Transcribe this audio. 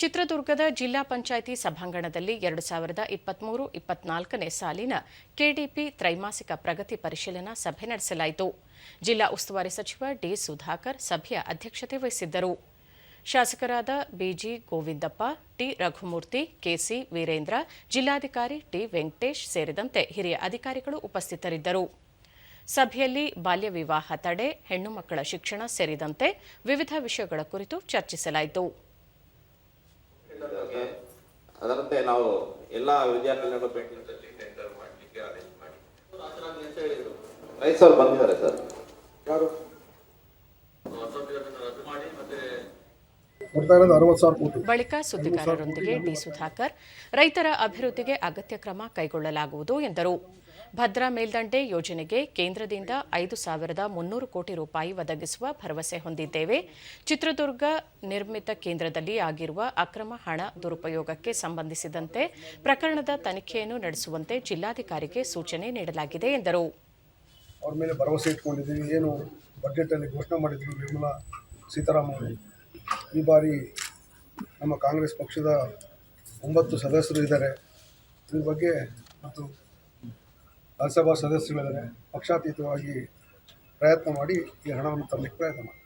ಚಿತ್ರದುರ್ಗದ ಜಿಲ್ಲಾ ಪಂಚಾಯಿತಿ ಸಭಾಂಗಣದಲ್ಲಿ ಎರಡು ಸಾವಿರದ ಇಪ್ಪತ್ಮೂರು ಇಪ್ಪತ್ನಾಲ್ಕನೇ ಸಾಲಿನ ಕೆಡಿಪಿ ತ್ರೈಮಾಸಿಕ ಪ್ರಗತಿ ಪರಿಶೀಲನಾ ಸಭೆ ನಡೆಸಲಾಯಿತು. ಜಿಲ್ಲಾ ಉಸ್ತುವಾರಿ ಸಚಿವ ಡಿ ಸುಧಾಕರ್ ಸಭೆಯ ಅಧ್ಯಕ್ಷತೆ ವಹಿಸಿದ್ದರು. ಶಾಸಕರಾದ B G Govindappa, T Raghumurthy, K C Veerendra, ಜಿಲ್ಲಾಧಿಕಾರಿ ಟಿ ವೆಂಕಟೇಶ್ ಸೇರಿದಂತೆ ಹಿರಿಯ ಅಧಿಕಾರಿಗಳು ಉಪಸ್ಥಿತರಿದ್ದರು. ಸಭೆಯಲ್ಲಿ ಬಾಲ್ಯ ವಿವಾಹ ತಡೆ, ಹೆಣ್ಣು ಮಕ್ಕಳ ಶಿಕ್ಷಣ ಸೇರಿದಂತೆ ವಿವಿಧ ವಿಷಯಗಳ ಕುರಿತು ಚರ್ಚಿಸಲಾಯಿತು. ಅದರಂತೆ ನಾವು ಎಲ್ಲ ವಿದ್ಯಾರ್ಥಿಗಳನ್ನು ಭೇಟಿ ಮಾಡಲಿಕ್ಕೆ ಅರೇಂಜ್ ಮಾಡಿ. ಅಂತ ಹೇಳಿದ್ರು. ರೈಸ್ ಅವ್ರು ಬಂದಿದ್ದಾರೆ ಸರ್. ಯಾರು? ಬಳಿಕ ಸುದ್ದಿಗಾರರೊಂದಿಗೆ ಡಿ ಸುಧಾಕರ್. ರೈತರ ಅಭಿವೃದ್ಧಿಗೆ ಅಗತ್ಯ ಕ್ರಮ ಕೈಗೊಳ್ಳಲಾಗುವುದು ಎಂದರು. ಭದ್ರಾ ಮೇಲ್ದಂಡೆ ಯೋಜನೆಗೆ ಕೇಂದ್ರದಿಂದ ಐದು ಸಾವಿರದ ಮುನ್ನೂರು ಕೋಟಿ ರೂಪಾಯಿ ಒದಗಿಸುವ ಭರವಸೆ ಹೊಂದಿದ್ದೇವೆ. ಚಿತ್ರದುರ್ಗ ನಿರ್ಮಿತ ಕೇಂದ್ರದಲ್ಲಿ ಆಗಿರುವ ಅಕ್ರಮ ಹಣ ದುರುಪಯೋಗಕ್ಕೆ ಸಂಬಂಧಿಸಿದಂತೆ ಪ್ರಕರಣದ ತನಿಖೆಯನ್ನು ನಡೆಸುವಂತೆ ಜಿಲ್ಲಾಧಿಕಾರಿಗೆ ಸೂಚನೆ ನೀಡಲಾಗಿದೆ, ಎಂದರು. ಅವ್ರ ಮೇಲೆ ಭರವಸೆ ಇಟ್ಕೊಂಡಿದ್ದೀವಿ. ಏನು ಬಜೆಟಲ್ಲಿ ಘೋಷಣೆ ಮಾಡಿದ್ರು ನಿರ್ಮಲಾ ಸೀತಾರಾಮನ್. ಈ ಬಾರಿ ನಮ್ಮ ಕಾಂಗ್ರೆಸ್ ಪಕ್ಷದ ಒಂಬತ್ತು ಸದಸ್ಯರು ಇದ್ದಾರೆ. ಇದ್ರ ಬಗ್ಗೆ ಮತ್ತು ರಾಜ್ಯಸಭಾ ಸದಸ್ಯರಿದ್ದಾರೆ ಪಕ್ಷಾತೀತವಾಗಿ ಪ್ರಯತ್ನ ಮಾಡಿ ಈ ಹಣವನ್ನು ತರಲಿಕ್ಕೆ ಪ್ರಯತ್ನ ಮಾಡಿ